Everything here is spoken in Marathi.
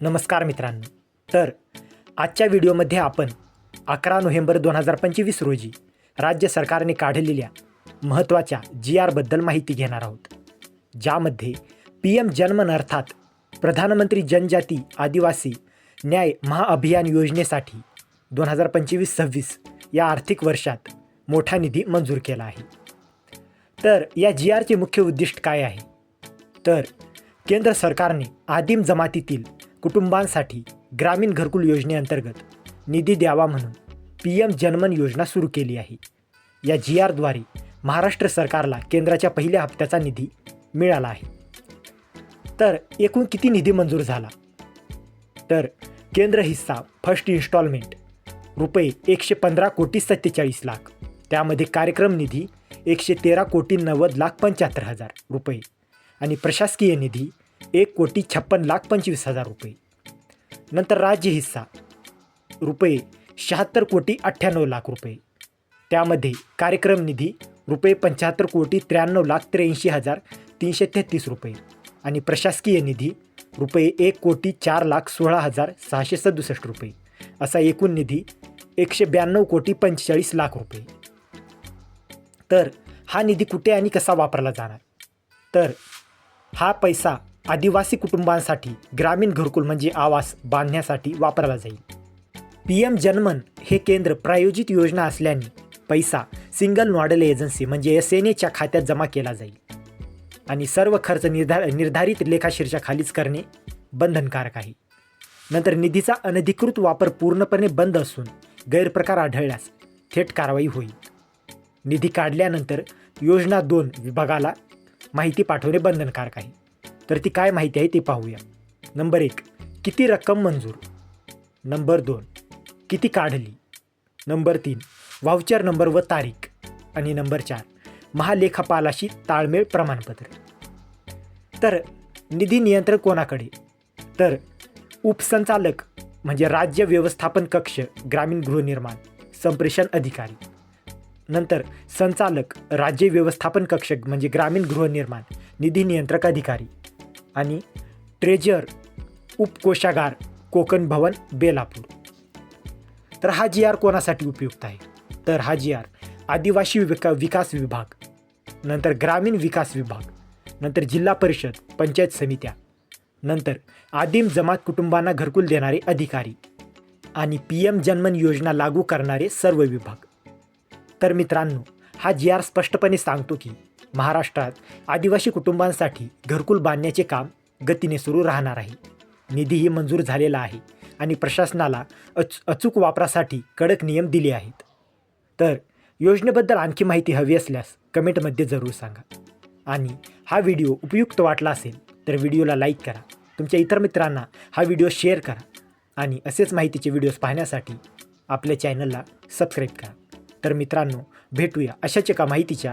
नमस्कार मित्रांनो. तर आजच्या व्हिडिओमध्ये आपण अकरा नोव्हेंबर दोन हजार पंचवीस रोजी राज्य सरकारने काढलेल्या महत्त्वाच्या जी आरबद्दल माहिती घेणार आहोत. ज्यामध्ये पी एम जन्मन अर्थात प्रधानमंत्री जनजाती आदिवासी न्याय महाअभियान योजनेसाठी दोन हजार पंचवीस सव्वीस या आर्थिक वर्षात मोठा निधी मंजूर केला आहे. तर या जी आरचे मुख्य उद्दिष्ट काय आहे? तर केंद्र सरकारने आदिम जमातीतील कुटुंबांसाठी ग्रामीण घरकुल योजनेअंतर्गत निधी द्यावा म्हणून पी एम जनमन योजना सुरू केली आहे. या जी आरद्वारे महाराष्ट्र सरकारला केंद्राच्या पहिल्या हप्त्याचा निधी मिळाला आहे. तर एकूण किती निधी मंजूर झाला? तर केंद्र हिस्सा फर्स्ट इन्स्टॉलमेंट रुपये एकशे पंधरा कोटी सत्तेचाळीस लाख. त्यामध्ये कार्यक्रम निधी एकशे तेरा कोटी नव्वद लाख पंच्याहत्तर हजार रुपये आणि प्रशासकीय निधी एक कोटी छप्पन लाख पंचवीस हजार रुपये. नंतर राज्य हिस्सा रुपये शहात्तर कोटी अठ्ठ्याण्णव लाख रुपये. त्यामध्ये कार्यक्रम निधी रुपये पंच्याहत्तर कोटी त्र्याण्णव लाख त्र्याऐंशी हजार तीनशे तेहतीस रुपये आणि प्रशासकीय निधी रुपये एक कोटी चार लाख सोळा हजार सहाशे सदुसष्ट रुपये. असा एकूण निधी एकशे ब्याण्णव कोटी पंचेचाळीस लाख रुपये. तर हा निधी कुठे आणि कसा वापरला जाणार? तर हा पैसा आदिवासी कुटुंबांसाठी ग्रामीण घरकुल म्हणजे आवास बांधण्यासाठी वापरला जाईल. पी एम जनमन हे केंद्र प्रायोजित योजना असल्याने पैसा सिंगल नॉडल एजन्सी म्हणजे एस एन एच्या खात्यात जमा केला जाईल. आणि सर्व खर्च निर्धार निर्धारित लेखाशीर्षाखालीच करणे बंधनकारक आहे. नंतर निधीचा अनधिकृत वापर पूर्णपणे बंद असून गैरप्रकार आढळल्यास थेट कारवाई होईल. निधी काढल्यानंतर योजना दोन विभागाला माहिती पाठवणे बंधनकारक आहे. तर ती काय माहिती आहे ते पाहूया. नंबर एक किती रक्कम मंजूर? नंबर दोन किती काढली? नंबर तीन व्हाउचर नंबर व तारीख. आणि नंबर चार महालेखापालाशी ताळमेळ प्रमाणपत्र. तर निधी नियंत्रण कोणाकडे? तर उपसंचालक म्हणजे राज्य व्यवस्थापन कक्ष ग्रामीण गृहनिर्माण संप्रेषण अधिकारी. नंतर संचालक राज्य व्यवस्थापन कक्ष म्हणजे ग्रामीण गृहनिर्माण निधी नियंत्रक अधिकारी. आणि ट्रेजर उपकोषागार कोकण भवन बेलापूर. तर हा जी आर कोणासाठी उपयुक्त आहे? तर हा जी आर आदिवासी विका विकास विभाग नंतर ग्रामीण विकास विभाग नंतर जिल्हा परिषद पंचायत समित्या नंतर आदिम जमात कुटुंबांना घरकुल देणारे अधिकारी आणि पी एम जनमन योजना लागू करणारे सर्व विभाग. तर मित्रांनो हा जी आर स्पष्टपणे सांगतो की महाराष्ट्रात आदिवासी कुटुंबांसाठी घरकुल बांधण्याचे काम गतीने सुरू राहणार आहे. निधीही मंजूर झालेला आहे आणि प्रशासनाला अच अचूक वापरासाठी कडक नियम दिले आहेत. तर योजनेबद्दल आणखी माहिती हवी असल्यास कमेंटमध्ये जरूर सांगा. आणि हा व्हिडिओ उपयुक्त वाटला असेल तर व्हिडिओला लाईक करा. तुमच्या इतर मित्रांना हा व्हिडिओ शेअर करा. आणि असेच माहितीचे व्हिडिओज पाहण्यासाठी आपल्या चॅनलला सबस्क्राईब करा. तर मित्रांनो भेटूया अशाच एका माहितीच्या